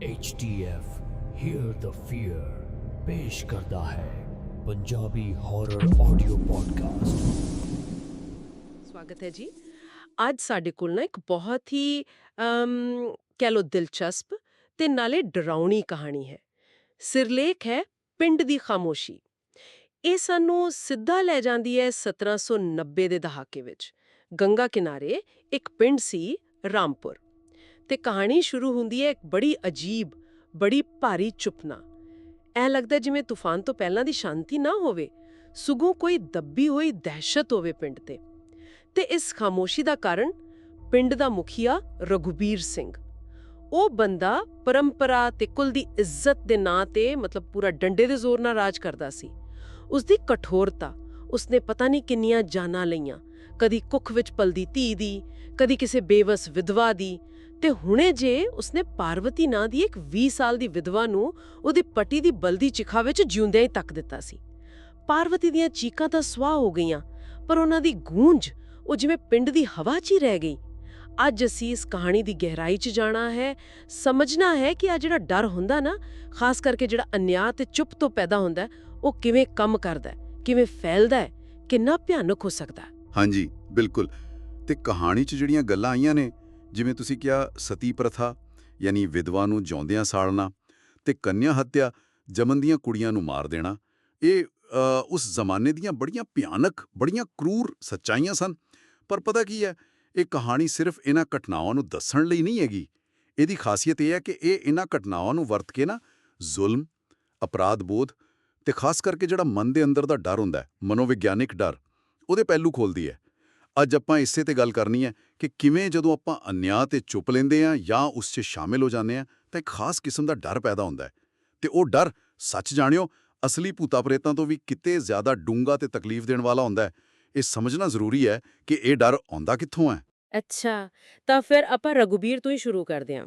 HTF Hear the Fear ਪੇਸ਼ ਕਰਦਾ ਹੈ ਪੰਜਾਬੀ ਹਾਰਰ ਆਡੀਓ ਪੋਡਕਾਸਟ ਸਵਾਗਤ ਹੈ ਜੀ ਅੱਜ ਸਾਡੇ ਕੋਲ ਨਾ ਇੱਕ ਬਹੁਤ ਹੀ ਅਮ, ਕਹਿ ਲੋ ਦਿਲਚਸਪ ਤੇ ਨਾਲੇ ਡਰਾਉਣੀ ਕਹਾਣੀ ਹੈ ਸਿਰਲੇਖ ਹੈ ਪਿੰਡ ਦੀ ਖਾਮੋਸ਼ੀ ਇਹ ਸਾਨੂੰ ਸਿੱਧਾ ਲੈ ਜਾਂਦੀ ਹੈ 1790 ਦੇ ਦਹਾਕੇ ਵਿੱਚ ਗੰਗਾ ਕਿਨਾਰੇ ਇੱਕ ਪਿੰਡ ਸੀ ਰਾਮਪੁਰ ਤੇ ਕਹਾਣੀ ਸ਼ੁਰੂ ਹੁੰਦੀ ਹੈ ਇੱਕ ਬੜੀ ਅਜੀਬ, ਬੜੀ ਭਾਰੀ ਚੁਪਨਾ। ਐ ਲੱਗਦਾ ਜਿਵੇਂ ਤੂਫਾਨ ਤੋਂ ਪਹਿਲਾਂ ਦੀ ਸ਼ਾਂਤੀ ਨਾ ਹੋਵੇ, ਸੁਗੋਂ ਕੋਈ ਦੱਬੀ ਹੋਈ ਦਹਿਸ਼ਤ ਹੋਵੇ ਪਿੰਡ ਤੇ। ਤੇ ਇਸ ਖਾਮੋਸ਼ੀ ਦਾ ਕਾਰਨ ਪਿੰਡ ਦਾ ਮੁਖੀਆ ਰਘੁਬੀਰ ਸਿੰਘ। ਉਹ ਬੰਦਾ ਪਰੰਪਰਾ ਤੇ ਕੁਲ ਦੀ ਇੱਜ਼ਤ ਦੇ ਨਾਂ ਤੇ ਮਤਲਬ ਪੂਰਾ ਡੰਡੇ ਦੇ ਜ਼ੋਰ ਨਾਲ ਰਾਜ ਕਰਦਾ ਸੀ। ਉਸ ਦੀ ਕਠੋਰਤਾ, ਉਸਨੇ ਪਤਾ ਨਹੀਂ ਕਿੰਨੀਆਂ ਜਾਨਾਂ ਲਈਆਂ। ਕਦੀ ਕੁੱਖ ਵਿੱਚ ਪਲਦੀ ਧੀ ਦੀ, ਕਦੀ ਕਿਸੇ ਬੇਵਸ ਵਿਧਵਾ ਦੀ ਤੇ ਹੁਣੇ ਜੇ ਉਸਨੇ ਪਾਰਵਤੀ ਨਾਂ ਦੀ ਇੱਕ 20 ਸਾਲ ਦੀ ਵਿਧਵਾ ਨੂੰ ਉਹਦੀ ਪੱਟੀ ਦੀ ਬਲਦੀ ਚਿਖਾ ਵਿੱਚ ਜਿਉਂਦਿਆਂ ਹੀ ਤੱਕ ਦਿੱਤਾ ਸੀ। ਪਾਰਵਤੀ ਦੀਆਂ ਚੀਕਾਂ ਤਾਂ ਸਵਾਹ ਹੋ ਗਈਆਂ, ਪਰ ਉਹਨਾਂ ਦੀ ਗੂੰਜ, ਉਹ ਜਿਵੇਂ ਪਿੰਡ ਦੀ ਹਵਾ 'ਚ ਹੀ ਰਹਿ ਗਈ। ਅੱਜ ਅਸੀਂ ਇਸ ਕਹਾਣੀ ਦੀ ਗਹਿਰਾਈ 'ਚ ਜਾਣਾ ਹੈ, ਸਮਝਣਾ ਹੈ ਕਿ ਆ ਜਿਹੜਾ ਡਰ ਹੁੰਦਾ ਨਾ, ਖਾਸ ਕਰਕੇ ਜਿਹੜਾ ਅਨਿਆਂ ਤੇ ਚੁੱਪ ਤੋਂ ਪੈਦਾ ਹੁੰਦਾ, ਉਹ ਕਿਵੇਂ ਕੰਮ ਕਰਦਾ, ਕਿਵੇਂ ਫੈਲਦਾ, ਕਿੰਨਾ ਭਿਆਨਕ ਹੋ ਸਕਦਾ। ਹਾਂਜੀ, ਬਿਲਕੁਲ। ਤੇ ਕਹਾਣੀ 'ਚ ਜਿਹੜੀਆਂ ਗੱਲਾਂ ਆਈਆਂ ਨੇ ਜਿਵੇਂ ਤੁਸੀਂ ਕਿਹਾ, ਸਤੀ ਪ੍ਰਥਾ, ਯਾਨੀ ਵਿਧਵਾ ਨੂੰ ਜਿਉਂਦਿਆਂ ਸਾੜਨਾ ਤੇ ਕੰਨਿਆ ਹੱਤਿਆ, ਜਮਨ ਦੀਆਂ ਕੁੜੀਆਂ ਨੂੰ ਮਾਰ ਦੇਣਾ, ਇਹ ਉਸ ਜ਼ਮਾਨੇ ਦੀਆਂ ਬੜੀਆਂ ਭਿਆਨਕ, ਬੜੀਆਂ ਕਰੂਰ ਸੱਚਾਈਆਂ ਸਨ। ਪਰ ਪਤਾ ਕੀ ਹੈ, ਇਹ ਕਹਾਣੀ ਸਿਰਫ ਇਹਨਾਂ ਘਟਨਾਵਾਂ ਨੂੰ ਦੱਸਣ ਲਈ ਨਹੀਂ ਹੈਗੀ। ਇਹਦੀ ਖਾਸੀਅਤ ਇਹ ਹੈ ਕਿ ਇਹ ਇਹਨਾਂ ਘਟਨਾਵਾਂ ਨੂੰ ਵਰਤ ਕੇ ਨਾ ਜ਼ੁਲਮ ਅਪਰਾਧ ਬੋਧ ਤੇ ਖਾਸ ਕਰਕੇ ਜਿਹੜਾ ਮਨ ਦੇ ਅੰਦਰ ਦਾ ਡਰ ਹੁੰਦਾ ਹੈ, ਮਨੋਵਿਗਿਆਨਿਕ ਡਰ, ਉਹਦੇ ਪਹਿਲੂ ਖੋਲਦੀ ਹੈ। ਅੱਜ ਆਪਾਂ ਇਸੇ ਤੇ ਗੱਲ ਕਰਨੀ ਹੈ ਕਿ ਕਿਵੇਂ ਜਦੋਂ ਆਪਾਂ ਅਨਿਆਂ ਤੇ ਚੁੱਪ ਲੈਂਦੇ ਆ ਜਾਂ ਉਸ 'ਚ ਸ਼ਾਮਿਲ ਹੋ ਜਾਂਦੇ ਆ ਤਾਂ ਇੱਕ ਖਾਸ ਕਿਸਮ ਦਾ ਡਰ ਪੈਦਾ ਹੁੰਦਾ ਹੈ। ਤੇ ਉਹ ਡਰ ਸੱਚ ਜਾਣਿਓ, ਅਸਲੀ ਭੂਤਾ ਪ੍ਰੇਤਾਂ ਤੋਂ ਵੀ ਕਿਤੇ ਜ਼ਿਆਦਾ ਡੂੰਘਾ ਤੇ ਤਕਲੀਫ ਦੇਣ ਵਾਲਾ ਹੁੰਦਾ ਹੈ। ਇਹ ਸਮਝਣਾ ਜ਼ਰੂਰੀ ਹੈ ਕਿ ਇਹ ਡਰ ਆਉਂਦਾ ਕਿੱਥੋਂ ਹੈ? ਅੱਛਾ, ਤਾਂ ਫਿਰ ਆਪਾਂ ਰਘੁਬੀਰ ਤੋਂ ਹੀ ਸ਼ੁਰੂ ਕਰਦੇ ਹਾਂ।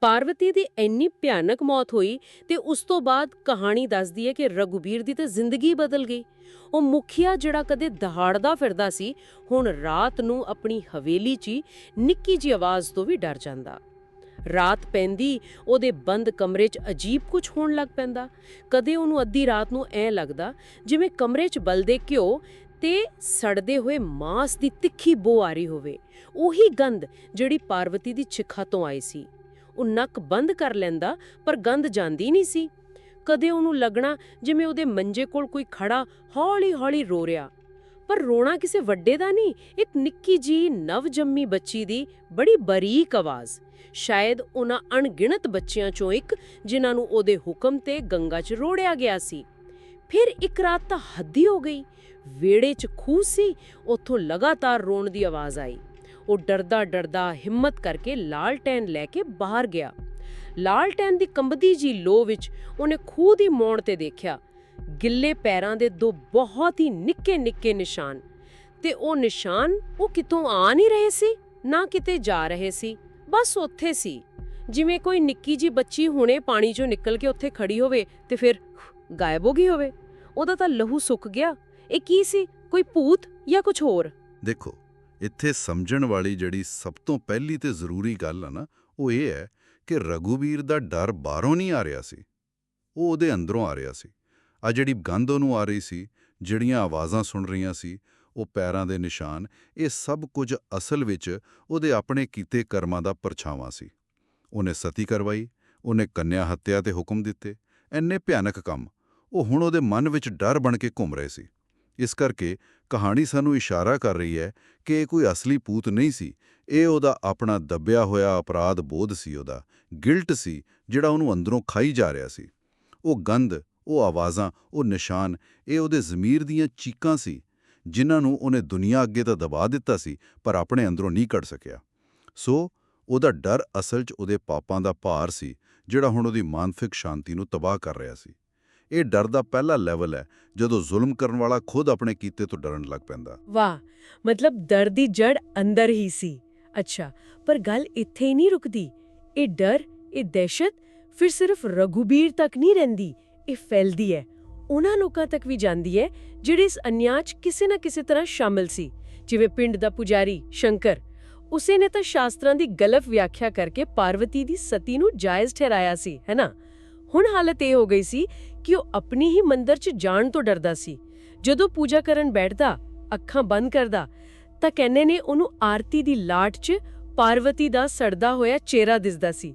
ਪਾਰਵਤੀ ਦੀ ਇੰਨੀ ਭਿਆਨਕ ਮੌਤ ਹੋਈ ਤੇ ਉਸ ਤੋਂ ਬਾਅਦ ਕਹਾਣੀ ਦੱਸਦੀ ਹੈ ਕਿ ਰਘੁਬੀਰ ਦੀ ਤਾਂ ਜ਼ਿੰਦਗੀ ਬਦਲ ਗਈ। ਉਹ ਮੁਖੀਆ ਜਿਹੜਾ ਕਦੇ ਦਹਾੜਦਾ ਫਿਰਦਾ ਸੀ, ਹੁਣ ਰਾਤ ਨੂੰ ਆਪਣੀ ਹਵੇਲੀ 'ਚ ਹੀ ਨਿੱਕੀ ਜੀ ਆਵਾਜ਼ ਤੋਂ ਵੀ ਡਰ ਜਾਂਦਾ। ਰਾਤ ਪੈਂਦੀ, ਉਹਦੇ ਬੰਦ ਕਮਰੇ 'ਚ ਅਜੀਬ ਕੁਝ ਹੋਣ ਲੱਗ ਪੈਂਦਾ। ਕਦੇ ਉਹਨੂੰ ਅੱਧੀ ਰਾਤ ਨੂੰ ਐ ਲੱਗਦਾ, ਜਿਵੇਂ ਕਮਰੇ 'ਚ ਬਲਦੇ ਘਿਓ ਤੇ ਸੜਦੇ ਹੋਏ ਮਾਸ ਦੀ ਤਿੱਖੀ ਬੋ ਆ ਰਹੀ ਹੋਵੇ। ਉਹੀ ਗੰਧ ਜਿਹੜੀ ਪਾਰਵਤੀ ਦੀ ਚਿਖਾ ਤੋਂ ਆਈ ਸੀ। ਉਹ ਨੱਕ ਬੰਦ ਕਰ ਲੈਂਦਾ, ਪਰ ਗੰਧ ਜਾਂਦੀ ਨਹੀਂ ਸੀ। ਕਦੇ ਉਹਨੂੰ ਲੱਗਣਾ ਜਿਵੇਂ ਉਹਦੇ ਮੰਜੇ ਕੋਲ ਕੋਈ ਖੜਾ ਹੌਲੀ-ਹੌਲੀ ਰੋ ਰਿਹਾ। ਪਰ ਰੋਣਾ ਕਿਸੇ ਵੱਡੇ ਦਾ ਨਹੀਂ, ਇੱਕ ਨਿੱਕੀ ਜੀ ਨਵਜੰਮੀ ਬੱਚੀ ਦੀ ਬੜੀ ਬਰੀਕ ਆਵਾਜ਼। ਸ਼ਾਇਦ ਉਹਨਾਂ ਅਣਗਿਣਤ ਬੱਚਿਆਂ ਚੋਂ ਇੱਕ ਜਿਨ੍ਹਾਂ ਨੂੰ ਉਹਦੇ ਹੁਕਮ ਤੇ ਗੰਗਾ 'ਚ ਰੋੜਿਆ ਗਿਆ ਸੀ। ਫਿਰ ਇੱਕ ਰਾਤ ਤਾਂ ਹੱਦੀ ਹੋ ਗਈ। ਵਿਹੜੇ 'ਚ ਖੂਹ ਸੀ, ਉੱਥੋਂ ਲਗਾਤਾਰ ਰੋਣ ਦੀ ਆਵਾਜ਼ ਆਈ। ਉਹ ਡਰਦਾ ਡਰਦਾ ਹਿੰਮਤ ਕਰਕੇ ਲਾਲਟੈਨ ਲੈ ਕੇ ਬਾਹਰ ਗਿਆ। ਲਾਲਟੈਨ ਦੀ ਕੰਬਦੀ ਜੀ ਲੋ ਵਿੱਚ ਉਹਨੇ ਖੂਹ ਦੀ ਮੋੜ ਤੇ ਦੇਖਿਆ। ਗਿੱਲੇ ਪੈਰਾਂ ਦੇ ਦੋ ਬਹੁਤ ਹੀ ਨਿੱਕੇ ਨਿੱਕੇ ਨਿਸ਼ਾਨ। ਤੇ ਉਹ ਨਿਸ਼ਾਨ ਉਹ ਕਿਤੋਂ ਆ ਨਹੀਂ ਰਹੇ ਸੀ, ਨਾ ਕਿਤੇ ਜਾ ਰਹੇ ਸੀ, ਬਸ ਉੱਥੇ ਸੀ। ਜਿਵੇਂ ਕੋਈ ਨਿੱਕੀ ਜੀ ਬੱਚੀ ਹੁਣੇ ਪਾਣੀ 'ਚੋਂ ਨਿਕਲ ਕੇ ਉੱਥੇ ਖੜੀ ਹੋਵੇ ਤੇ ਫਿਰ ਗਾਇਬ ਹੋ ਗਈ ਹੋਵੇ। ਉਹਦਾ ਤਾਂ ਲਹੂ ਸੁੱਕ ਗਿਆ। ਇਹ ਕੀ ਸੀ? ਕੋਈ ਭੂਤ ਜਾਂ ਕੁਝ ਹੋਰ? ਦੇਖੋ ਇੱਥੇ ਸਮਝਣ ਵਾਲੀ ਜਿਹੜੀ ਸਭ ਤੋਂ ਪਹਿਲੀ ਤੇ ਜ਼ਰੂਰੀ ਗੱਲ ਆ ਨਾ, ਉਹ ਇਹ ਹੈ ਕਿ ਰਘੂਵੀਰ ਦਾ ਡਰ ਬਾਹਰੋਂ ਨਹੀਂ ਆ ਰਿਹਾ ਸੀ। ਉਹ ਉਹਦੇ ਅੰਦਰੋਂ ਆ ਰਿਹਾ ਸੀ। ਆ ਜਿਹੜੀ ਗੰਧ ਉਹਨੂੰ ਆ ਰਹੀ ਸੀ, ਜਿਹੜੀਆਂ ਆਵਾਜ਼ਾਂ ਸੁਣ ਰਹੀਆਂ ਸੀ, ਉਹ ਪੈਰਾਂ ਦੇ ਨਿਸ਼ਾਨ, ਇਹ ਸਭ ਕੁਝ ਅਸਲ ਵਿੱਚ ਉਹਦੇ ਆਪਣੇ ਕੀਤੇ ਕਰਮਾਂ ਦਾ ਪਰਛਾਵਾਂ ਸੀ। ਉਹਨੇ ਸਤੀ ਕਰਵਾਈ, ਉਹਨੇ ਕੰਨਿਆ ਹੱਤਿਆ ਤੇ ਹੁਕਮ ਦਿੱਤੇ। ਐਨੇ ਭਿਆਨਕ ਕੰਮ, ਉਹ ਹੁਣ ਉਹਦੇ ਮਨ ਵਿੱਚ ਡਰ ਬਣ ਕੇ ਘੁੰਮ ਰਹੇ ਸੀ। ਇਸ ਕਰਕੇ ਕਹਾਣੀ ਸਾਨੂੰ ਇਸ਼ਾਰਾ ਕਰ ਰਹੀ ਹੈ ਕਿ ਇਹ ਕੋਈ ਅਸਲੀ ਪੂਤ ਨਹੀਂ ਸੀ, ਇਹ ਉਹਦਾ ਆਪਣਾ ਦੱਬਿਆ ਹੋਇਆ ਅਪਰਾਧ ਬੋਧ ਸੀ ਉਹਦਾ, ਗਿਲਟ ਸੀ, ਜਿਹੜਾ ਉਹਨੂੰ ਅੰਦਰੋਂ ਖਾਈ ਜਾ ਰਿਹਾ ਸੀ। ਉਹ ਗੰਧ, ਉਹ ਆਵਾਜ਼ਾਂ, ਉਹ ਨਿਸ਼ਾਨ, ਇਹ ਉਹਦੇ ਜ਼ਮੀਰ ਦੀਆਂ ਚੀਕਾਂ ਸੀ, ਜਿਨ੍ਹਾਂ ਨੂੰ ਉਹਨੇ ਦੁਨੀਆ ਅੱਗੇ ਤਾਂ ਦਬਾ ਦਿੱਤਾ ਸੀ, ਪਰ ਆਪਣੇ ਅੰਦਰੋਂ ਨਹੀਂ ਕੱਢ ਸਕਿਆ। ਸੋ, ਉਹਦਾ ਡਰ ਅਸਲ 'ਚ ਉਹਦੇ ਪਾਪਾਂ ਦਾ ਭਾਰ ਸੀ, ਜਿਹੜਾ ਹੁਣ ਉਹਦੀ ਮਾਨਸਿਕ ਸ਼ਾਂਤੀ ਨੂੰ ਤਬਾਹ ਕਰ ਰਿਹਾ ਸੀ। ਇਹ ਡਰ ਦਾ ਪਹਿਲਾ ਲੈਵਲ ਹੈ, ਜਦੋਂ ਜ਼ੁਲਮ ਕਰਨ ਵਾਲਾ ਖੁਦ ਆਪਣੇ ਕੀਤੇ ਤੋਂ ਡਰਨ ਲੱਗ ਪੈਂਦਾ। ਵਾਹ! ਮਤਲਬ ਡਰ ਦੀ ਜੜ ਅੰਦਰ ਹੀ ਸੀ। ਅੱਛਾ, ਪਰ ਗੱਲ ਇੱਥੇ ਹੀ ਨਹੀਂ ਰੁਕਦੀ। ਇਹ ਡਰ, ਇਹ ਦਹਿਸ਼ਤ ਫਿਰ ਸਿਰਫ ਰਘੁਬੀਰ ਤੱਕ ਨਹੀਂ ਰਹਿੰਦੀ, ਇਹ ਫੈਲਦੀ ਹੈ। ਉਹਨਾਂ ਲੋਕਾਂ ਤੱਕ ਵੀ ਜਾਂਦੀ ਹੈ, ਜਿਹੜੇ ਇਸ ਅਨਿਆਂ ਕਿਸੇ ਨਾ ਕਿਸੇ ਤਰ੍ਹਾਂ ਸ਼ਾਮਲ ਸੀ। ਜਿਵੇਂ ਪਿੰਡ ਦਾ ਪੁਜਾਰੀ ਸ਼ੰਕਰ। ਉਸੇ ਨੇ ਤਾਂ ਸ਼ਾਸਤਰਾਂ ਦੀ ਗਲਤ ਵਿਆਖਿਆ ਕਰਕੇ ਪਾਰਵਤੀ ਦੀ ਸਤੀ ਨੂੰ ਜਾਇਜ਼ ਠਹਿਰਾਇਆ ਸੀ ਹੈਨਾ ਹੁਣ ਹਾਲਤ ਇਹ ਹੋ ਗਈ ਸੀ ਕਿ ਉਹ ਆਪਣੀ ਹੀ ਮੰਦਰ 'ਚ ਜਾਣ ਤੋਂ ਡਰਦਾ ਸੀ। ਜਦੋਂ ਪੂਜਾ ਕਰਨ ਬੈਠਦਾ, ਅੱਖਾਂ ਬੰਦ ਕਰਦਾ, ਤਾਂ ਕਹਿੰਨੇ ਨੇ ਉਹਨੂੰ ਆਰਤੀ ਦੀ ਲਾਟ 'ਚ ਪਾਰਵਤੀ ਦਾ ਸੜਦਾ ਹੋਇਆ ਚਿਹਰਾ ਦਿਸਦਾ ਸੀ।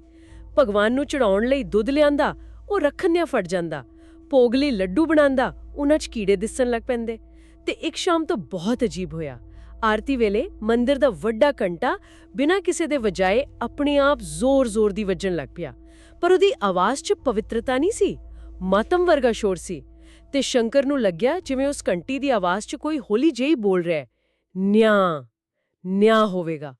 ਭਗਵਾਨ ਨੂੰ ਚੜਾਉਣ ਲਈ ਦੁੱਧ ਲਿਆਂਦਾ, ਉਹ ਰੱਖਣਿਆ ਫਟ ਜਾਂਦਾ। ਭੋਗ ਲਈ ਲੱਡੂ ਬਣਾਉਂਦਾ, ਉਹਨਾਂ 'ਚ ਕੀੜੇ ਦਿਸਣ ਲੱਗ ਪੈਂਦੇ। ਤੇ ਇੱਕ ਸ਼ਾਮ ਤੋਂ ਬਹੁਤ ਅਜੀਬ ਹੋਇਆ। ਆਰਤੀ ਵੇਲੇ ਮੰਦਰ ਦਾ ਵੱਡਾ ਘੰਟਾ ਬਿਨਾਂ ਕਿਸੇ ਦੇ ਵਜਾਏ ਆਪਣੇ ਆਪ ਜ਼ੋਰ-ਜ਼ੋਰ ਦੀ ਵੱਜਣ ਲੱਗ ਪਿਆ। ਪਰ ਉਹਦੀ ਆਵਾਜ਼ 'ਚ ਪਵਿੱਤਰਤਾ ਨਹੀਂ ਸੀ। ਮਾਤਮ ਵਰਗਾ ਸ਼ੋਰ ਸੀ ਤੇ ਸ਼ੰਕਰ ਨੂੰ ਲੱਗਿਆ ਜਿਵੇਂ ਉਸ ਘੰਟੀ ਦੀ ਆਵਾਜ਼ 'ਚ ਕੋਈ ਹੌਲੀ ਜਿਹੀ ਬੋਲ ਰਿਹਾ ਹੈ, ਨਿਆ ਨਿਆ ਹੋਵੇਗਾ।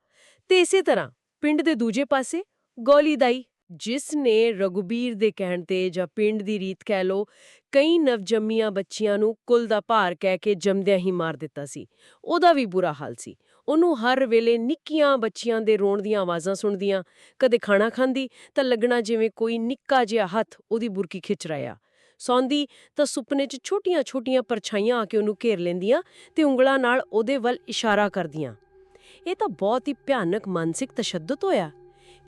ਤੇ ਇਸੇ ਤਰ੍ਹਾਂ ਪਿੰਡ ਦੇ ਦੂਜੇ ਪਾਸੇ ਗੋਲੀ ਦਾਈ ਜਿਸ ਨੇ ਰਘੁਬੀਰ ਦੇ ਕਹਿਣ ਤੇ ਜਾਂ ਪਿੰਡ ਦੀ ਰੀਤ ਕਹਿ ਲੋ ਕਈ ਨਵਜੰਮੀਆਂ ਬੱਚੀਆਂ ਨੂੰ ਕੁੱਲ ਦਾ ਭਾਰ ਕਹਿ ਕੇ ਜੰਮਦਿਆਂ ਹੀ ਮਾਰ ਦਿੱਤਾ ਸੀ। ਉਹਦਾ ਵੀ ਬੁਰਾ ਹਾਲ ਸੀ। ਉਹਨੂੰ ਹਰ ਵੇਲੇ ਨਿੱਕੀਆਂ ਬੱਚੀਆਂ ਦੇ ਰੋਣ ਦੀਆਂ ਆਵਾਜ਼ਾਂ ਸੁਣਦੀਆਂ। ਕਦੇ ਖਾਣਾ ਖਾਂਦੀ, ਤਾਂ ਲੱਗਣਾ ਜਿਵੇਂ ਕੋਈ ਨਿੱਕਾ ਜਿਹਾ ਹੱਥ ਉਹਦੀ ਬੁਰਕੀ ਖਿੱਚ ਰਿਹਾ। ਸੌਂਦੀ, ਤਾਂ ਸੁਪਨੇ 'ਚ ਛੋਟੀਆਂ-ਛੋਟੀਆਂ ਪਰਛਾਈਆਂ ਆ ਕੇ ਉਹਨੂੰ ਘੇਰ ਲੈਂਦੀਆਂ ਤੇ ਉਂਗਲਾਂ ਨਾਲ ਉਹਦੇ ਵੱਲ ਇਸ਼ਾਰਾ ਕਰਦੀਆਂ। ਇਹ ਤਾਂ ਬਹੁਤ ਹੀ ਭਿਆਨਕ ਮਾਨਸਿਕ ਤਸ਼ੱਦਦ ਹੋਇਆ।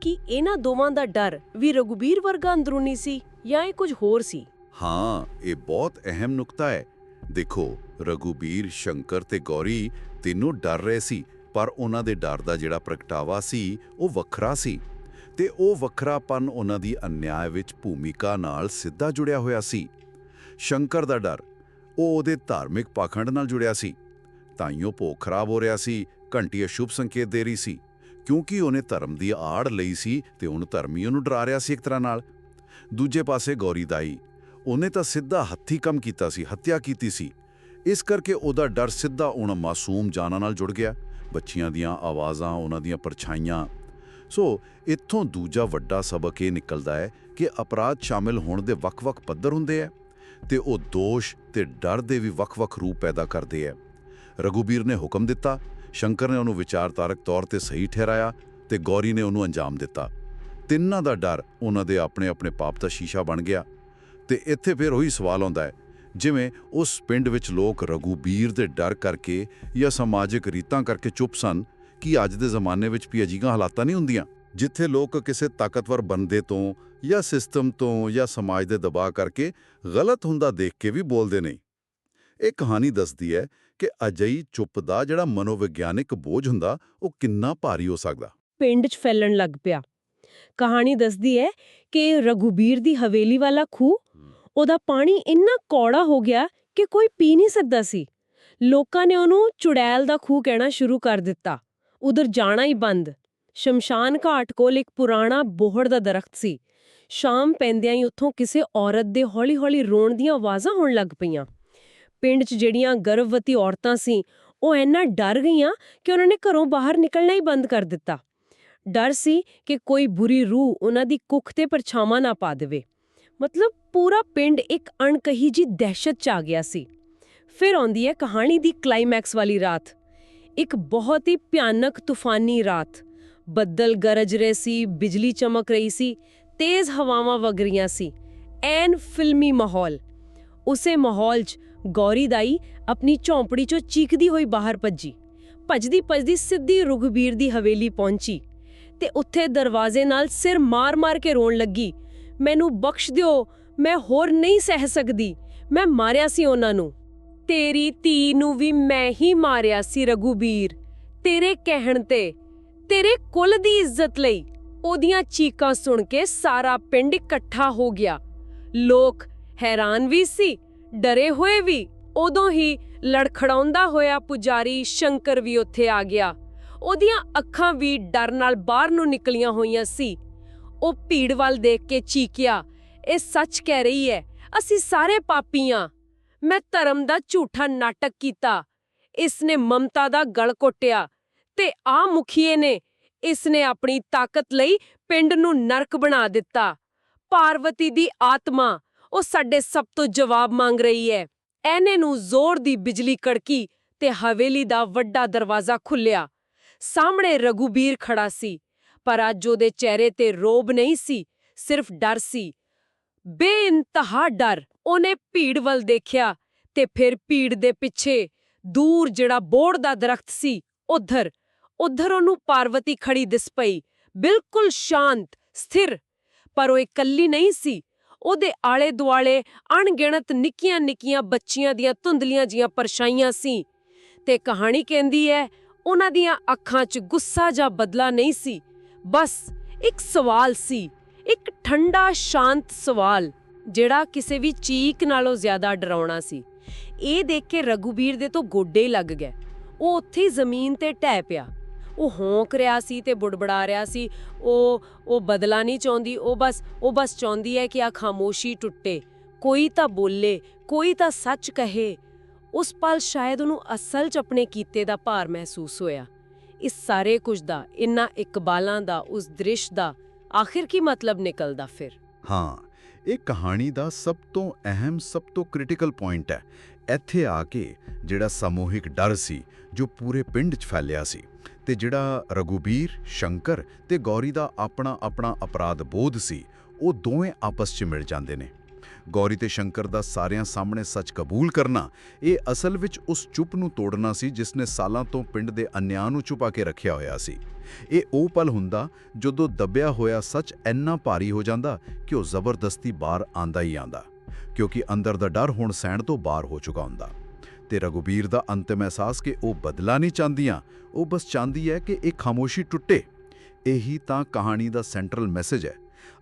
ਕਿ ਇਹਨਾਂ ਦੋਵਾਂ ਦਾ ਡਰ ਵੀ ਰਘੁਬੀਰ ਵਰਗਾ ਅੰਦਰੂਨੀ ਸੀ ਜਾਂ ਇਹ ਕੁਝ ਹੋਰ ਸੀ? ਹਾਂ, ਇਹ ਬਹੁਤ ਅਹਿਮ ਨੁਕਤਾ ਹੈ। ਦੇਖੋ, ਰਘੂਬੀਰ, ਸ਼ੰਕਰ ਤੇ ਗੌਰੀ ਤਿੰਨੋਂ ਡਰ ਰਹੇ ਸੀ, ਪਰ ਉਹਨਾਂ ਦੇ ਡਰ ਦਾ ਜਿਹੜਾ ਪ੍ਰਗਟਾਵਾ ਸੀ, ਉਹ ਵੱਖਰਾ ਸੀ। ਤੇ ਉਹ ਵੱਖਰਾਪਨ ਉਹਨਾਂ ਦੀ ਅਨਿਆਏ ਵਿੱਚ ਭੂਮਿਕਾ ਨਾਲ ਸਿੱਧਾ ਜੁੜਿਆ ਹੋਇਆ ਸੀ। ਸ਼ੰਕਰ ਦਾ ਡਰ, ਉਹ ਉਹਦੇ ਧਾਰਮਿਕ ਪਾਖੰਡ ਨਾਲ ਜੁੜਿਆ ਸੀ। ਤਾਈਓ ਭੋਗ ਖਰਾਬ ਹੋ ਰਿਹਾ ਸੀ, ਘੰਟੀ ਅਸ਼ੁਭ ਸੰਕੇਤ ਦੇ ਰਹੀ ਸੀ। ਕਿਉਂਕਿ ਉਹਨੇ ਧਰਮ ਦੀ ਆੜ ਲਈ ਸੀ ਤੇ ਉਹਨੂੰ ਧਰਮੀ ਉਹਨੂੰ ਡਰਾ ਰਿਹਾ ਸੀ ਇੱਕ ਤਰ੍ਹਾਂ ਨਾਲ। ਦੂਜੇ ਪਾਸੇ ਗੌਰੀ ਦਾਈ ਉਹਨੇ ਤਾਂ ਸਿੱਧਾ ਹੱਥੀ ਕੰਮ ਕੀਤਾ ਸੀ, ਹੱਤਿਆ ਕੀਤੀ ਸੀ। ਇਸ ਕਰਕੇ ਉਹਦਾ ਡਰ ਸਿੱਧਾ ਉਹਨਾਂ ਮਾਸੂਮ ਜਾਨਾਂ ਨਾਲ ਜੁੜ ਗਿਆ। ਬੱਚੀਆਂ ਦੀਆਂ ਆਵਾਜ਼ਾਂ, ਉਹਨਾਂ ਦੀਆਂ ਪਰਛਾਈਆਂ। ਸੋ ਇੱਥੋਂ ਦੂਜਾ ਵੱਡਾ ਸਬਕ ਇਹ ਨਿਕਲਦਾ ਹੈ ਕਿ ਅਪਰਾਧ ਸ਼ਾਮਿਲ ਹੋਣ ਦੇ ਵੱਖ-ਵੱਖ ਪੱਧਰ ਹੁੰਦੇ ਆ ਤੇ ਉਹ ਦੋਸ਼ ਤੇ ਡਰ ਦੇ ਵੀ ਵੱਖ-ਵੱਖ ਰੂਪ ਪੈਦਾ ਕਰਦੇ ਆ। ਰਘੂਬੀਰ ਨੇ ਹੁਕਮ ਦਿੱਤਾ, ਸ਼ੰਕਰ ਨੇ ਉਹਨੂੰ ਵਿਚਾਰਤਾਰਕ ਤੌਰ ਤੇ ਸਹੀ ਠਹਿਰਾਇਆ ਤੇ ਗੌਰੀ ਨੇ ਉਹਨੂੰ ਅੰਜਾਮ ਦਿੱਤਾ। ਤਿੰਨਾਂ ਦਾ ਡਰ ਉਹਨਾਂ ਦੇ ਆਪਣੇ-ਆਪਣੇ ਪਾਪ ਦਾ ਸ਼ੀਸ਼ਾ ਬਣ ਗਿਆ। ਤੇ ਇੱਥੇ ਫਿਰ ਉਹੀ ਸਵਾਲ ਆਉਂਦਾ ਹੈ, ਜਿਵੇਂ ਉਸ ਪਿੰਡ ਵਿੱਚ ਲੋਕ ਰਘੂਬੀਰ ਦੇ ਡਰ ਕਰਕੇ ਜਾਂ ਸਮਾਜਿਕ ਰੀਤਾਂ ਕਰਕੇ ਚੁੱਪ ਸਨ ਕਿ ਅੱਜ ਦੇ ਜ਼ਮਾਨੇ ਵਿੱਚ ਵੀ ਅਜੀਆਂ ਹਾਲਾਤਾਂ ਨਹੀਂ ਹੁੰਦੀਆਂ, ਜਿੱਥੇ ਲੋਕ ਕਿਸੇ ਤਾਕਤਵਰ ਬੰਦੇ ਤੋਂ ਜਾਂ ਸਿਸਟਮ ਤੋਂ ਜਾਂ ਸਮਾਜ ਦੇ ਦਬਾਅ ਕਰਕੇ ਗਲਤ ਹੁੰਦਾ ਦੇਖ ਕੇ ਵੀ ਬੋਲਦੇ ਨਹੀਂ। ਇਹ ਕਹਾਣੀ ਦੱਸਦੀ ਹੈ ਕਿ ਅਜਈ ਚੁੱਪ ਦਾ ਜਿਹੜਾ ਮਨੋਵਿਗਿਆਨਿਕ ਬੋਝ ਹੁੰਦਾ, ਉਹ ਕਿੰਨਾ ਭਾਰੀ ਹੋ ਸਕਦਾ। ਪਿੰਡ 'ਚ ਫੈਲਣ ਲੱਗ ਪਿਆ। ਕਹਾਣੀ ਦੱਸਦੀ ਹੈ ਕਿ ਰਘੂਬੀਰ ਦੀ ਹਵੇਲੀ ਵਾਲਾ ਖੂਹ ਉਹਦਾ ਪਾਣੀ ਇੰਨਾ ਕੌੜਾ ਹੋ ਗਿਆ ਕਿ ਕੋਈ ਪੀ ਨਹੀਂ ਸਕਦਾ ਸੀ। ਲੋਕਾਂ ਨੇ ਉਹਨੂੰ ਚੁੜੈਲ ਦਾ ਖੂਹ ਕਹਿਣਾ ਸ਼ੁਰੂ ਕਰ ਦਿੱਤਾ। ਉਧਰ ਜਾਣਾ ਹੀ ਬੰਦ। ਸ਼ਮਸ਼ਾਨ ਘਾਟ ਕੋਲ ਇੱਕ ਪੁਰਾਣਾ ਬੋਹੜ ਦਾ ਦਰਖਤ ਸੀ। ਸ਼ਾਮ ਪੈਂਦਿਆਂ ਹੀ ਉੱਥੋਂ ਕਿਸੇ ਔਰਤ ਦੇ ਹੌਲੀ-ਹੌਲੀ ਰੋਣ ਦੀਆਂ ਆਵਾਜ਼ਾਂ ਹੋਣ ਲੱਗ ਪਈਆਂ। ਪਿੰਡ 'ਚ ਜਿਹੜੀਆਂ ਗਰਭਵਤੀ ਔਰਤਾਂ ਸੀ, ਉਹ ਇੰਨਾ ਡਰ ਗਈਆਂ ਕਿ ਉਹਨਾਂ ਨੇ ਘਰੋਂ ਬਾਹਰ ਨਿਕਲਣਾ ਹੀ ਬੰਦ ਕਰ ਦਿੱਤਾ। ਡਰ ਸੀ ਕਿ ਕੋਈ ਬੁਰੀ ਰੂਹ ਉਹਨਾਂ ਦੀ ਕੁੱਖ ਤੇ ਪਰਛਾਵਾਂ ਨਾ ਪਾ ਦੇਵੇ। ਮਤਲਬ ਪੂਰਾ ਪਿੰਡ ਇੱਕ ਅਣਕਹੀ ਜੀ ਦਹਿਸ਼ਤ ਚ ਆ ਗਿਆ ਸੀ। ਫਿਰ ਆਉਂਦੀ ਹੈ ਕਹਾਣੀ ਦੀ ਕਲਾਈਮੈਕਸ ਵਾਲੀ ਰਾਤ। ਇੱਕ ਬਹੁਤ ਹੀ ਭਿਆਨਕ ਤੂਫਾਨੀ ਰਾਤ। ਬੱਦਲ ਗਰਜ ਰਹੇ ਸੀ, ਬਿਜਲੀ ਚਮਕ ਰਹੀ ਸੀ, ਤੇਜ਼ ਹਵਾਵਾਂ ਵਗ ਰਹੀਆਂ ਸੀ। ਐਨ ਫਿਲਮੀ ਮਾਹੌਲ। ਉਸੇ ਮਾਹੌਲ 'ਚ ਗੌਰੀ ਦਾਈ ਆਪਣੀ ਝੌਂਪੜੀ 'ਚੋਂ ਚੀਕਦੀ ਹੋਈ ਬਾਹਰ ਭੱਜੀ। ਭੱਜਦੀ ਭੱਜਦੀ ਸਿੱਧੀ ਰੁਗਬੀਰ ਦੀ ਹਵੇਲੀ ਪਹੁੰਚੀ ਤੇ ਉੱਥੇ ਦਰਵਾਜ਼ੇ ਨਾਲ ਸਿਰ ਮਾਰ-ਮਾਰ ਕੇ ਰੋਣ ਲੱਗੀ। ਮੈਨੂੰ ਬਖਸ਼ ਦਿਓ, ਮੈਂ ਹੋਰ ਨਹੀਂ ਸਹਿ ਸਕਦੀ। ਮੈਂ ਮਾਰਿਆ ਸੀ ਉਹਨਾਂ ਨੂੰ। ਤੇਰੀ ਧੀ ਨੂੰ ਵੀ ਮੈਂ ਹੀ ਮਾਰਿਆ ਸੀ, ਰਘੂਬੀਰ। ਤੇਰੇ ਕਹਿਣ ਤੇ, ਤੇਰੇ ਕੁੱਲ ਦੀ ਇੱਜ਼ਤ ਲਈ ਉਹਦੀਆਂ ਚੀਕਾਂ ਸੁਣ ਕੇ ਸਾਰਾ ਪਿੰਡ ਇਕੱਠਾ ਹੋ ਗਿਆ। ਲੋਕ ਹੈਰਾਨ ਵੀ ਸੀ, ਡਰੇ ਹੋਏ ਵੀ। ਉਦੋਂ ਹੀ ਲੜਖੜਾਉਂਦਾ ਹੋਇਆ ਪੁਜਾਰੀ ਸ਼ੰਕਰ ਵੀ ਉੱਥੇ ਆ ਗਿਆ। ਉਹਦੀਆਂ ਅੱਖਾਂ ਵੀ ਡਰ ਨਾਲ ਬਾਹਰ ਨੂੰ ਨਿਕਲੀਆਂ ਹੋਈਆਂ ਸੀ। ਉਹ ਭੀੜ ਵੱਲ ਦੇਖ ਕੇ ਚੀਕਿਆ, ਇਹ ਸੱਚ ਕਹਿ ਰਹੀ ਹੈ, ਅਸੀਂ ਸਾਰੇ ਪਾਪੀਆਂ ਮੈਂ ਧਰਮ ਦਾ ਝੂਠਾ ਨਾਟਕ ਕੀਤਾ। ਇਸ ਨੇ ਮਮਤਾ ਦਾ ਗਲ ਘੋਟਿਆ ਤੇ ਆ ਮੁਖੀਏ ਨੇ ਇਸ ਨੇ ਆਪਣੀ ਤਾਕਤ ਲਈ ਪਿੰਡ ਨੂੰ ਨਰਕ ਬਣਾ ਦਿੱਤਾ। ਪਾਰਵਤੀ ਦੀ ਆਤਮਾ, ਉਹ ਸਾਡੇ ਸਭ ਤੋਂ ਜਵਾਬ ਮੰਗ ਰਹੀ ਹੈ। ਐਨੇ ਨੂੰ ਜ਼ੋਰ ਦੀ ਬਿਜਲੀ ਕੜਕੀ ਤੇ ਹਵੇਲੀ ਦਾ ਵੱਡਾ ਦਰਵਾਜ਼ਾ ਖੁੱਲਿਆ ਸਾਹਮਣੇ ਰਘੂਬੀਰ ਖੜਾ ਸੀ। ਪਰ ਅੱਜ ਉਹਦੇ ਚਿਹਰੇ ਤੇ ਰੋਬ ਨਹੀਂ ਸੀ, ਸਿਰਫ ਡਰ ਸੀ। ਬੇਇੰਤਹਾ ਡਰ, ਉਹਨੇ ਭੀੜ ਵੱਲ ਦੇਖਿਆ ਤੇ ਫਿਰ ਭੀੜ ਦੇ ਪਿੱਛੇ ਦੂਰ ਜਿਹੜਾ ਬੋੜ ਦਾ ਦਰਖਤ ਸੀ, ਉਧਰ। ਉਧਰ ਉਹਨੂੰ ਪਾਰਵਤੀ ਖੜੀ ਦਿਸ ਪਈ, ਬਿਲਕੁਲ ਸ਼ਾਂਤ, ਸਥਿਰ। ਪਰ ਉਹ ਇਕੱਲੀ ਨਹੀਂ ਸੀ, ਉਹਦੇ ਆਲੇ ਦੁਆਲੇ ਅਣਗਿਣਤ ਨਿੱਕੀਆਂ ਨਿੱਕੀਆਂ ਬੱਚੀਆਂ ਦੀਆਂ ਧੁੰਦਲੀਆਂ ਜੀਆਂ ਪਰਛਾਈਆਂ ਸੀ। ਤੇ ਕਹਾਣੀ ਕਹਿੰਦੀ ਹੈ ਉਹਨਾਂ ਦੀਆਂ ਅੱਖਾਂ 'ਚ ਗੁੱਸਾ ਜਾਂ ਬਦਲਾ ਨਹੀਂ ਸੀ। ਬਸ, ਇੱਕ ਸਵਾਲ ਸੀ, ਇੱਕ ਠੰਡਾ, ਸ਼ਾਂਤ ਸਵਾਲ, ਜਿਹੜਾ ਕਿਸੇ ਵੀ ਚੀਕ ਨਾਲੋਂ ਜ਼ਿਆਦਾ ਡਰਾਉਣਾ ਸੀ। ਇਹ ਦੇਖ ਕੇ ਰਘੂਬੀਰ ਦੇ ਤੋਂ ਗੋਡੇ ਹੀ ਲੱਗ ਗਏ। ਉਹ ਉੱਥੇ ਹੀ ਜ਼ਮੀਨ ਤੇ ਟਹਿ ਪਿਆ। ਉਹ ਹੌਂਕ ਰਿਹਾ ਸੀ ਤੇ ਬੁੜਬੜਾ ਰਿਹਾ ਸੀ। ਉਹ ਉਹ ਬਦਲਾ ਨਹੀਂ ਚਾਹੁੰਦੀ, ਉਹ ਬਸ ਉਹ ਬਸ ਚਾਹੁੰਦੀ ਹੈ ਕਿ ਆ ਖਾਮੋਸ਼ੀ ਟੁੱਟੇ। ਕੋਈ ਤਾਂ ਬੋਲੇ, ਕੋਈ ਤਾਂ ਸੱਚ ਕਹੇ। ਉਸ ਪਲ ਸ਼ਾਇਦ ਉਹਨੂੰ ਅਸਲ 'ਚ ਆਪਣੇ ਕੀਤੇ ਦਾ ਭਾਰ ਮਹਿਸੂਸ ਹੋਇਆ। ਇਸ ਸਾਰੇ ਕੁਝ ਦਾ, ਇਨ੍ਹਾਂ ਇਕਬਾਲਾਂ ਦਾ, ਉਸ ਦ੍ਰਿਸ਼ ਦਾ, ਆਖਿਰ ਕੀ ਮਤਲਬ ਨਿਕਲਦਾ ਫਿਰ? ਹਾਂ, ਇਹ ਕਹਾਣੀ ਦਾ ਸਭ ਤੋਂ ਅਹਿਮ, ਸਭ ਤੋਂ ਕ੍ਰਿਟੀਕਲ ਪੁਆਇੰਟ ਹੈ। ਇੱਥੇ ਆ ਕੇ ਜਿਹੜਾ ਸਮੂਹਿਕ ਡਰ ਸੀ, ਜੋ ਪੂਰੇ ਪਿੰਡ 'ਚ ਫੈਲਿਆ ਸੀ ਤੇ ਜਿਹੜਾ ਰਘੁਬੀਰ, ਸ਼ੰਕਰ ਤੇ ਗੌਰੀ ਦਾ ਆਪਣਾ ਆਪਣਾ ਅਪਰਾਧ ਬੋਧ ਸੀ, ਉਹ ਦੋਵੇਂ ਆਪਸ 'ਚ ਮਿਲ ਜਾਂਦੇ ਨੇ। ਗੌਰੀ ਤੇ ਸ਼ੰਕਰ ਦਾ ਸਾਰਿਆਂ ਸਾਹਮਣੇ ਸੱਚ ਕਬੂਲ ਕਰਨਾ, ਇਹ ਅਸਲ ਵਿੱਚ ਉਸ ਚੁੱਪ ਨੂੰ ਤੋੜਨਾ ਸੀ ਜਿਸ ਨੇ ਸਾਲਾਂ ਤੋਂ ਪਿੰਡ ਦੇ ਅਨਿਆਂ ਨੂੰ ਛੁਪਾ ਕੇ ਰੱਖਿਆ ਹੋਇਆ ਸੀ। ਇਹ ਉਹ ਪਲ ਹੁੰਦਾ ਜਦੋਂ ਦੱਬਿਆ ਹੋਇਆ ਸੱਚ ਇੰਨਾ ਭਾਰੀ ਹੋ ਜਾਂਦਾ ਕਿ ਉਹ ਜ਼ਬਰਦਸਤੀ ਬਾਹਰ ਆਂਦਾ ਹੀ ਆਂਦਾ ਕਿਉਂਕਿ ਅੰਦਰ ਦਾ ਡਰ ਹੁਣ ਸਹਿਣ ਤੋਂ ਬਾਹਰ ਹੋ ਚੁੱਕਾ ਹੁੰਦਾ। ਤੇ ਰਘੁਬੀਰ ਦਾ ਅੰਤਮ ਅਹਿਸਾਸ ਕਿ ਉਹ ਬਦਲਾ ਨਹੀਂ ਚਾਹੁੰਦੀਆਂ, ਉਹ ਬਸ ਚਾਹੁੰਦੀ ਹੈ ਕਿ ਇਹ ਖਾਮੋਸ਼ੀ ਟੁੱਟੇ। ਇਹੀ ਤਾਂ ਕਹਾਣੀ ਦਾ ਸੈਂਟਰਲ ਮੈਸੇਜ ਹੈ।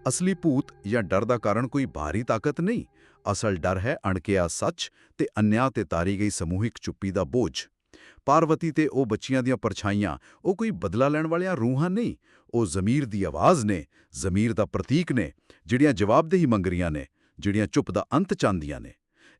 ਅਸਲੀ ਭੂਤ ਜਾਂ ਡਰ ਦਾ ਕਾਰਨ ਕੋਈ ਬਾਹਰੀ ਤਾਕਤ ਨਹੀਂ। ਅਸਲ ਡਰ ਹੈ ਅਣਕਿਆ ਸੱਚ ਤੇ ਅਨਿਆਂ ਤੇ ਤਾਰੀ ਗਈ ਸਮੂਹਿਕ ਚੁੱਪੀ ਦਾ ਬੋਝ। ਪਾਰਵਤੀ ਤੇ ਉਹ ਬੱਚੀਆਂ ਦੀਆਂ ਪਰਛਾਈਆਂ, ਉਹ ਕੋਈ ਬਦਲਾ ਲੈਣ ਵਾਲੀਆਂ ਰੂਹਾਂ ਨਹੀਂ। ਉਹ ਜ਼ਮੀਰ ਦੀ ਆਵਾਜ਼ ਨੇ, ਜ਼ਮੀਰ ਦਾ ਪ੍ਰਤੀਕ ਨੇ, ਜਿਹੜੀਆਂ ਜਵਾਬਦੇਹੀ ਮੰਗ ਰਹੀਆਂ ਨੇ, ਜਿਹੜੀਆਂ ਚੁੱਪ ਦਾ ਅੰਤ ਚਾਹੁੰਦੀਆਂ ਨੇ।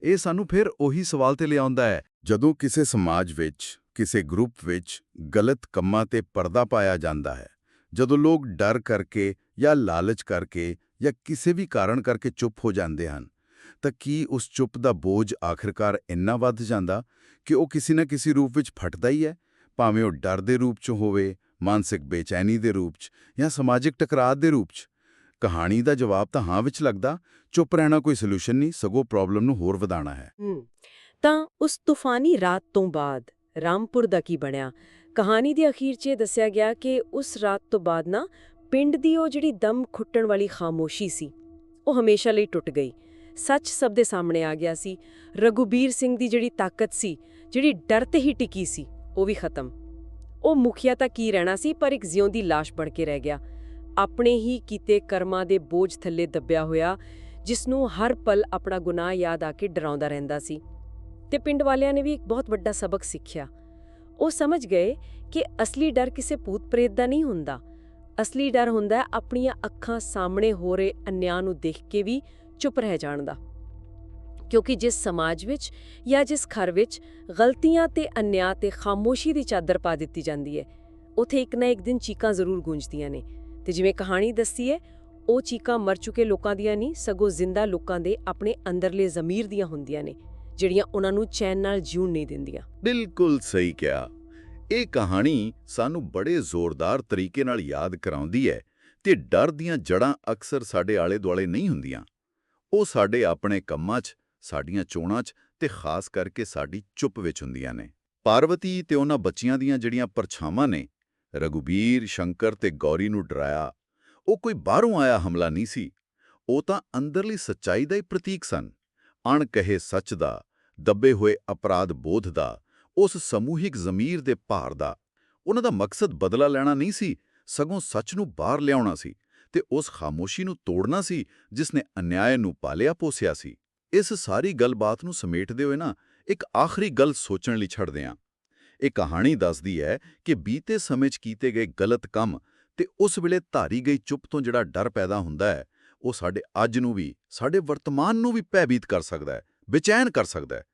ਇਹ ਸਾਨੂੰ ਫਿਰ ਉਹੀ ਸਵਾਲ ਤੇ ਲਿਆਉਂਦਾ ਹੈ, ਜਦੋਂ ਕਿਸੇ ਸਮਾਜ ਵਿੱਚ, ਕਿਸੇ ਗਰੁੱਪ ਵਿੱਚ ਗਲਤ ਕੰਮਾਂ ਤੇ ਪਰਦਾ ਪਾਇਆ ਜਾਂਦਾ ਹੈ, ਜਦੋਂ ਲੋਕ ਡਰ ਕਰਕੇ ਜਾਂ ਲਾਲਚ ਕਰਕੇ ਜਾਂ ਕਿਸੇ ਵੀ ਕਾਰਨ ਕਰਕੇ ਚੁੱਪ ਹੋ ਜਾਂਦੇ ਹਨ, ਤਾਂ ਕੀ ਉਸ ਚੁੱਪ ਦਾ ਬੋਝ ਆਖਿਰਕਾਰ ਇੰਨਾ ਵੱਧ ਜਾਂਦਾ ਕਿ ਉਹ ਕਿਸੇ ਨਾ ਕਿਸੇ ਰੂਪ ਵਿੱਚ ਫਟਦਾ ਹੀ ਹੈ? ਭਾਵੇਂ ਉਹ ਡਰ ਦੇ ਰੂਪ 'ਚ ਹੋਵੇ, ਮਾਨਸਿਕ ਬੇਚੈਨੀ ਦੇ ਰੂਪ 'ਚ ਜਾਂ ਸਮਾਜਿਕ ਟਕਰਾਅ ਦੇ ਰੂਪ 'ਚ? ਕਹਾਣੀ ਦਾ ਜਵਾਬ ਤਾਂ ਹਾਂ ਵਿੱਚ ਲੱਗਦਾ, ਚੁੱਪ ਰਹਿਣਾ ਕੋਈ ਸੋਲੂਸ਼ਨ ਨਹੀਂ, ਸਗੋਂ ਪ੍ਰੋਬਲਮ ਨੂੰ ਹੋਰ ਵਧਾਉਣਾ ਹੈ, ਤਾਂ ਉਸ ਤੂਫਾਨੀ ਰਾਤ ਤੋਂ ਬਾਅਦ ਰਾਮਪੁਰ ਦਾ ਕੀ ਬਣਿਆ? ਕਹਾਣੀ ਦੇ ਅਖੀਰ 'ਚ ਇਹ ਦੱਸਿਆ ਗਿਆ ਕਿ ਉਸ ਰਾਤ ਤੋਂ ਬਾਅਦ ਨਾ ਪਿੰਡ ਦੀ ਉਹ ਜਿਹੜੀ ਦਮ ਖੁੱਟਣ ਵਾਲੀ ਖਾਮੋਸ਼ੀ ਸੀ, ਉਹ ਹਮੇਸ਼ਾ ਲਈ ਟੁੱਟ ਗਈ। ਸੱਚ ਸਭ ਦੇ ਸਾਹਮਣੇ ਆ ਗਿਆ ਸੀ। ਰਘੁਬੀਰ ਸਿੰਘ ਦੀ ਜਿਹੜੀ ਤਾਕਤ ਸੀ, ਜਿਹੜੀ ਡਰ ਤੇ ਹੀ ਟਿਕੀ ਸੀ, ਉਹ ਵੀ ਖਤਮ। ਉਹ ਮੁਖੀਆ ਤਾਂ ਕੀ ਰਹਿਣਾ ਸੀ, ਪਰ ਇੱਕ ਜਿਉਂਦੀ ਲਾਸ਼ ਬਣ ਕੇ ਰਹਿ ਗਿਆ। ਆਪਣੇ ਹੀ ਕੀਤੇ ਕਰਮਾਂ ਦੇ ਬੋਝ ਥੱਲੇ ਦੱਬਿਆ ਹੋਇਆ, ਜਿਸ ਨੂੰ ਹਰ ਪਲ ਆਪਣਾ ਗੁਨਾਹ ਯਾਦ ਆ ਕੇ ਡਰਾਉਂਦਾ ਰਹਿੰਦਾ ਸੀ। ਤੇ ਪਿੰਡ ਵਾਲਿਆਂ ਨੇ ਵੀ ਇੱਕ ਬਹੁਤ ਵੱਡਾ ਸਬਕ ਸਿੱਖਿਆ। ਉਹ ਸਮਝ ਗਏ ਕਿ ਅਸਲੀ ਡਰ ਕਿਸੇ ਭੂਤ ਪ੍ਰੇਤ ਦਾ ਨਹੀਂ ਹੁੰਦਾ। ਅਸਲੀ ਡਰ ਹੁੰਦਾ ਹੈ ਆਪਣੀਆਂ ਅੱਖਾਂ ਸਾਹਮਣੇ ਹੋ ਰਹੇ ਅਨਿਆਂ ਨੂੰ ਦੇਖ ਕੇ ਵੀ ਚੁੱਪ ਰਹਿ ਜਾਣ ਦਾ। ਕਿਉਂਕਿ ਜਿਸ ਸਮਾਜ ਵਿੱਚ ਜਾਂ ਜਿਸ ਘਰ ਵਿੱਚ ਗਲਤੀਆਂ ਤੇ ਅਨਿਆਂ ਤੇ ਖਾਮੋਸ਼ੀ ਦੀ ਚਾਦਰ ਪਾ ਦਿੱਤੀ ਜਾਂਦੀ ਹੈ, ਉਥੇ ਇੱਕ ਨਾ ਇੱਕ ਦਿਨ ਚੀਕਾਂ ਜ਼ਰੂਰ ਗੂੰਜਦੀਆਂ ਨੇ। ਤੇ ਜਿਵੇਂ ਕਹਾਣੀ ਦੱਸੀ ਹੈ, ਉਹ ਚੀਕਾਂ ਮਰ ਚੁੱਕੇ ਲੋਕਾਂ ਦੀਆਂ ਨਹੀਂ, ਸਗੋਂ ਜ਼ਿੰਦਾ ਲੋਕਾਂ ਦੇ ਆਪਣੇ ਅੰਦਰਲੇ ਜ਼ਮੀਰ ਦੀਆਂ ਹੁੰਦੀਆਂ ਨੇ, ਜਿਹੜੀਆਂ ਉਹਨਾਂ ਨੂੰ ਚੈਨ ਨਾਲ ਜਿਉਣ ਨਹੀਂ ਦਿੰਦੀਆਂ। ਬਿਲਕੁਲ ਸਹੀ ਕਿਹਾ। ਇਹ ਕਹਾਣੀ ਸਾਨੂੰ ਬੜੇ ਜ਼ੋਰਦਾਰ ਤਰੀਕੇ ਨਾਲ ਯਾਦ ਕਰਾਉਂਦੀ ਹੈ ਤੇ ਡਰ ਦੀਆਂ ਜੜਾਂ ਅਕਸਰ ਸਾਡੇ ਆਲੇ-ਦੁਆਲੇ ਨਹੀਂ ਹੁੰਦੀਆਂ। ਉਹ ਸਾਡੇ ਆਪਣੇ ਕੰਮਾਂ 'ਚ, ਸਾਡੀਆਂ ਚੋਣਾਂ 'ਚ ਤੇ ਖਾਸ ਕਰਕੇ ਸਾਡੀ ਚੁੱਪ ਵਿੱਚ ਹੁੰਦੀਆਂ ਨੇ। ਪਾਰਵਤੀ ਤੇ ਉਹਨਾਂ ਬੱਚੀਆਂ ਦੀਆਂ ਜਿਹੜੀਆਂ ਪਰਛਾਵਾਂ ਨੇ, ਰਘੁਬੀਰ, ਸ਼ੰਕਰ ਤੇ ਗੌਰੀ ਨੂੰ ਡਰਾਇਆ, ਉਹ ਕੋਈ ਬਾਹਰੋਂ ਆਇਆ ਹਮਲਾ ਨਹੀਂ ਸੀ। ਉਹ ਤਾਂ ਅੰਦਰਲੀ ਸੱਚਾਈ ਦਾ ਹੀ ਪ੍ਰਤੀਕ ਸਨ। ਅਣਕਹੇ ਸੱਚ ਦਾ, ਦੱਬੇ ਹੋਏ ਅਪਰਾਧ ਬੋਧ ਦਾ ਉਸ ਸਮੂਹਿਕ ਜ਼ਮੀਰ ਦੇ ਭਾਰ ਦਾ। ਉਹਨਾਂ ਦਾ ਮਕਸਦ ਬਦਲਾ ਲੈਣਾ ਨਹੀਂ ਸੀ, ਸਗੋਂ ਸੱਚ ਨੂੰ ਬਾਹਰ ਲਿਆਉਣਾ ਸੀ ਤੇ ਉਸ ਖਾਮੋਸ਼ੀ ਨੂੰ ਤੋੜਨਾ ਸੀ, ਜਿਸ ਨੇ ਅਨਿਆਏ ਨੂੰ ਪਾਲਿਆ ਪੋਸਿਆ ਸੀ। ਇਸ ਸਾਰੀ ਗੱਲਬਾਤ ਨੂੰ ਸਮੇਟਦੇ ਹੋਏ ਨਾ ਇੱਕ ਆਖਰੀ ਗੱਲ ਸੋਚਣ ਲਈ ਛੱਡਦੇ ਹਾਂ। ਇਹ ਕਹਾਣੀ ਦੱਸਦੀ ਹੈ ਕਿ ਬੀਤੇ ਸਮੇਂ 'ਚ ਕੀਤੇ ਗਏ ਗਲਤ ਕੰਮ ਤੇ ਉਸ ਵੇਲੇ ਧਾਰੀ ਗਈ ਚੁੱਪ ਤੋਂ ਜਿਹੜਾ ਡਰ ਪੈਦਾ ਹੁੰਦਾ ਹੈ, ਉਹ ਸਾਡੇ ਅੱਜ ਨੂੰ ਵੀ, ਸਾਡੇ ਵਰਤਮਾਨ ਨੂੰ ਵੀ ਭੈਭੀਤ ਕਰ ਸਕਦਾ ਹੈ, ਬੇਚੈਨ ਕਰ ਸਕਦਾ ਹੈ।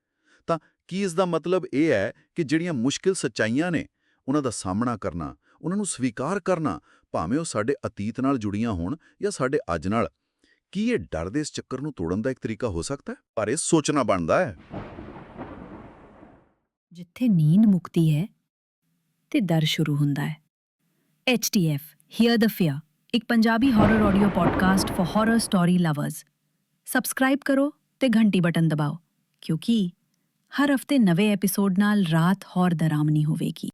ਕੀ ਇਸ ਦਾ ਮਤਲਬ ਇਹ ਹੈ ਕਿ ਜਿਹੜੀਆਂ ਮੁਸ਼ਕਿਲ ਸੱਚਾਈਆਂ ਨੇ, ਉਹਨਾਂ ਦਾ ਸਾਹਮਣਾ ਕਰਨਾ, ਉਹਨਾਂ ਨੂੰ ਸਵੀਕਾਰ ਕਰਨਾ, ਭਾਵੇਂ ਉਹ ਸਾਡੇ ਅਤੀਤ ਨਾਲ ਜੁੜੀਆਂ ਹੋਣ ਜਾਂ ਸਾਡੇ ਅੱਜ ਨਾਲ। ਕੀ ਇਹ ਡਰ ਦੇ ਇਸ ਚੱਕਰ ਨੂੰ ਤੋੜਨ ਦਾ ਇੱਕ ਤਰੀਕਾ ਹੋ ਸਕਦਾ ਹੈ? ਪਰ ਇਹ ਸੋਚਣਾ ਬਣਦਾ ਹੈ। ਜਿੱਥੇ ਨੀਂਦ ਮੁਕਤੀ ਹੈ ਤੇ ਡਰ ਸ਼ੁਰੂ ਹੁੰਦਾ ਹੈ। HTF ਹੀਅਰ ਦ ਫੀਅਰ ਇੱਕ Punjabi horror audio podcast for horror story lovers subscribe ਕਰੋ ਤੇ ਘੰਟੀ ਬਟਨ ਦਬਾਓ, ਕਿਉਂਕਿ ਹਰ ਹਫ਼ਤੇ ਨਵੇਂ ਐਪੀਸੋਡ ਨਾਲ ਰਾਤ ਹੋਰ ਦਰਾਮਨੀ ਹੋਵੇਗੀ।